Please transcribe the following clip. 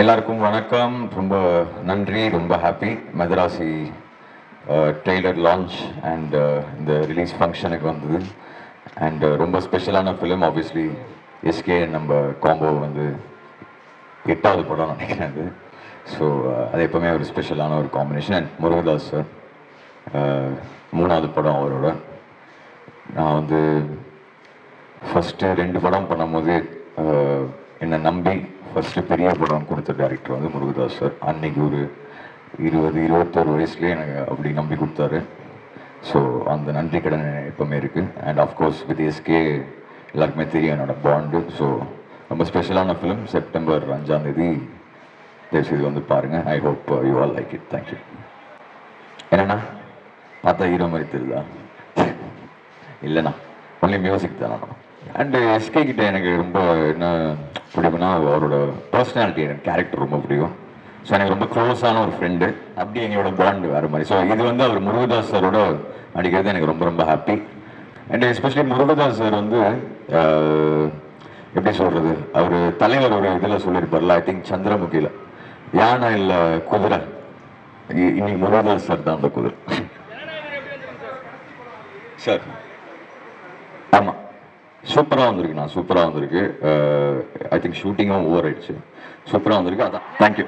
எல்லாருக்கும் வணக்கம். ரொம்ப நன்றி. ரொம்ப happy Madharaasi trailer launch and இந்த ரிலீஸ் ஃபங்க்ஷனுக்கு வந்தது. அண்ட் ரொம்ப ஸ்பெஷலான ஃபிலிம் ஆப்வியஸ்லி எஸ்கே நம்ம காம்போ வந்து எட்டாவது படம் நினைக்கிறேன் அது. ஸோ அது எப்போவுமே ஒரு ஸ்பெஷலான ஒரு காம்பினேஷன் அண்ட் முருகதாஸ் சார் மூணாவது படம் அவரோட. நான் வந்து ஃபஸ்ட்டு ரெண்டு படம் பண்ணும்போது என்னை நம்பி ஃபஸ்ட்டு பெரிய படம் கொடுத்த டேரக்டர் வந்து முருகதாஸ் சார். அன்னைக்கு ஒரு இருபது இருபத்தோரு வயசுலேயே எனக்கு அப்படி நம்பி கொடுத்தாரு. ஸோ அந்த நன்றி கடன் எப்பவுமே இருக்குது அண்ட் ஆஃப்கோர்ஸ் வித் எஸ்கே எல்லாருக்குமே தெரியும் என்னோட பாண்டு ஸோ ரொம்ப ஸ்பெஷலான ஃபிலிம் செப்டம்பர் அஞ்சாம் தேதி. தயவுசெய்து வந்து பாருங்கள் I hope you all like it thank you என்னண்ணா? பார்த்தா ஹீரோ மாதிரி தெரியுதா? இல்லைண்ணா. ஒன்லி மியூசிக் தானே அண்டு எஸ்கே கிட்ட எனக்கு ரொம்ப என்ன பிடிக்கும்னா அவரோட பர்சனாலிட்டி எனக்கு கேரக்டர் ரொம்ப பிடிக்கும். ஸோ எனக்கு ரொம்ப க்ளோஸான ஒரு ஃப்ரெண்டு அப்படி எங்களோட பாண்ட் வேறு மாதிரி. ஸோ இது வந்து அவர் முருகதாஸ் சாரோட நடிக்கிறது எனக்கு ரொம்ப ரொம்ப happy and especially Murugadoss sir வந்து எப்படி சொல்கிறது அவர் தலைவர் ஒரு இதில் சொல்லியிருப்பார்ல ஐ திங்க் சந்திரமுகியில் யானை இல்லை குதிரை. இன்னைக்கு முருகதாஸ் சார் தான் அந்த குதிரை. சார்? ஆமாம் சூப்பராக வந்திருக்குண்ணா சூப்பராக வந்திருக்கு. ஐ திங்க் ஷூட்டிங்கும் ஓவர் ஆயிடுச்சு. சூப்பராக வந்திருக்கு. அதான் தேங்க்யூ